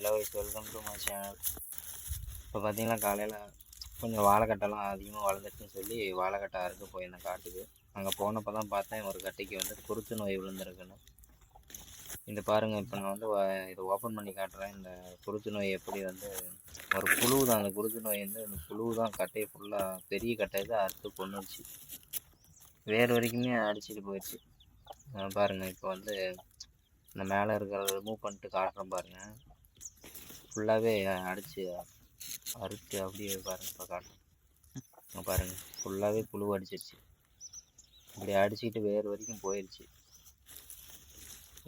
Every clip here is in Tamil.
Hello guys welcome to my channel இப்போ பார்த்தீங்கன்னா காலையில் கொஞ்சம் வாழைக்கட்டெல்லாம் அதிகமாக வளர்ந்துச்சுன்னு சொல்லி வாழைக்கட்டை அறுக்க போயிருந்தேன் காட்டுக்கு. அங்கே போனப்போ தான் பார்த்தேன் ஒரு கட்டைக்கு வந்து குருத்து நோய் விழுந்திருக்குன்னு. இது பாருங்கள் இப்போ நான் வந்து இதை ஓப்பன் பண்ணி காட்டுறேன். இந்த குருத்து நோய் எப்படி வந்து ஒரு புழு தான் அந்த குருத்து நோய் வந்து அந்த புழு தான் கட்டையை ஃபுல்லாக பெரிய கட்டையை தான் அறுத்து கொண்டுருச்சு வேறு வரைக்குமே அடிச்சிட்டு போயிடுச்சு. பாருங்கள் இப்போ வந்து இந்த மேலே இருக்கிறத ரிமூவ் பண்ணிட்டு காட்டுறேன் பாருங்கள் ஃபுல்லாகவே அடிச்சு அறுத்து அப்படியே பாருங்க இப்போ காட்டுறேன். பாருங்கள் பாருங்க ஃபுல்லாகவே புழு அடிச்சிருச்சு. இப்படி அடிச்சுக்கிட்டு வேறு வரைக்கும் போயிடுச்சு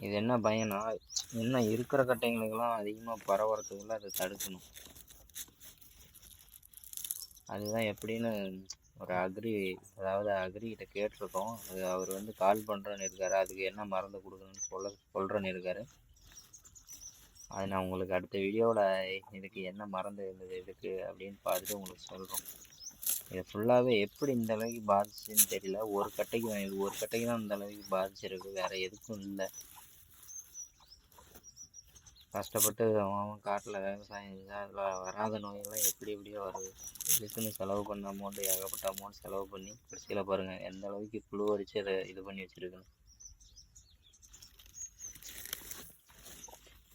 இது என்ன பயனா இன்னும் இருக்கிற கட்டைங்களுக்கெல்லாம் அதிகமாக பரவறதுக்குள்ள அதை தடுக்கணும். அதுதான் எப்படின்னு ஒரு அக்ரி அதாவது அக்ரிகிட்ட கேட்டிருக்கோம். அது அவர் வந்து கால் பண்ணுறேன்னு இருக்காரு. அதுக்கு என்ன மருந்து கொடுக்கணும்னு சொல்ல சொல்கிறேன்னு இருக்காரு. அது நான் உங்களுக்கு அடுத்த வீடியோவில் இதுக்கு என்ன மறந்து இருந்தது இதுக்கு அப்படின்னு பார்த்துட்டு உங்களுக்கு சொல்கிறோம் இது ஃபுல்லாகவே எப்படி இந்த அளவுக்கு பாதிச்சுன்னு தெரியல. ஒரு கட்டைக்கு தான் இது ஒரு கட்டைக்கு தான் இந்த அளவுக்கு பாதிச்சிருக்கு. வேறு எதுக்கும் இல்லை. கஷ்டப்பட்டு அவன் காட்டில் விவசாயம் செஞ்சா அதில் வராத நோயெல்லாம் எப்படி எப்படியோ வருது. இதுக்குன்னு செலவு பண்ண அமௌண்ட்டு ஏகப்பட்ட அமௌண்ட் செலவு பண்ணி கடைசியில் பாருங்கள் எந்த அளவுக்கு புழு அரிச்சு அதை இது பண்ணி வச்சுருக்குன்னு.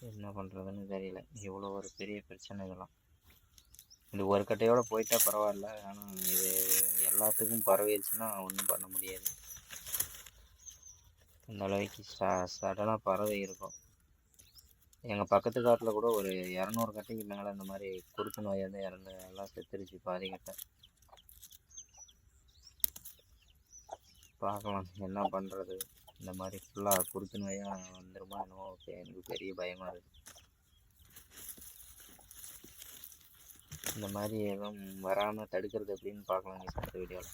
என்ன பண்ணுறதுன்னு தெரியல. இவ்வளோ ஒரு பெரிய பிரச்சனை இதெல்லாம். இது ஒரு கட்டையோட போயிட்டா பரவாயில்ல. ஆனால் இது எல்லாத்துக்கும் பரவிடுச்சுன்னா ஒன்றும் பண்ண முடியாது. அந்த அளவுக்கு சடனாக பறவை இருக்கும். எங்கள் பக்கத்து காட்டில் கூட ஒரு இரநூறு கட்டைக்கு மேலே இந்த மாதிரி குறுக்கு நோய் வந்து இறந்து எல்லாம் செத்துருச்சு பாதி கட்டை. பார்க்கலாம் என்ன பண்ணுறது இந்த மாதிரி ஃபுல்லாக குருத்து நோயாக வந்துருமா என்னவோ ஓகே எனக்கு பெரிய பயமாக இருக்குது இந்த மாதிரி எதுவும் வராமல் தடுக்கிறது எப்படின்னு பார்க்கலாம் அடுத்த வீடியோவில்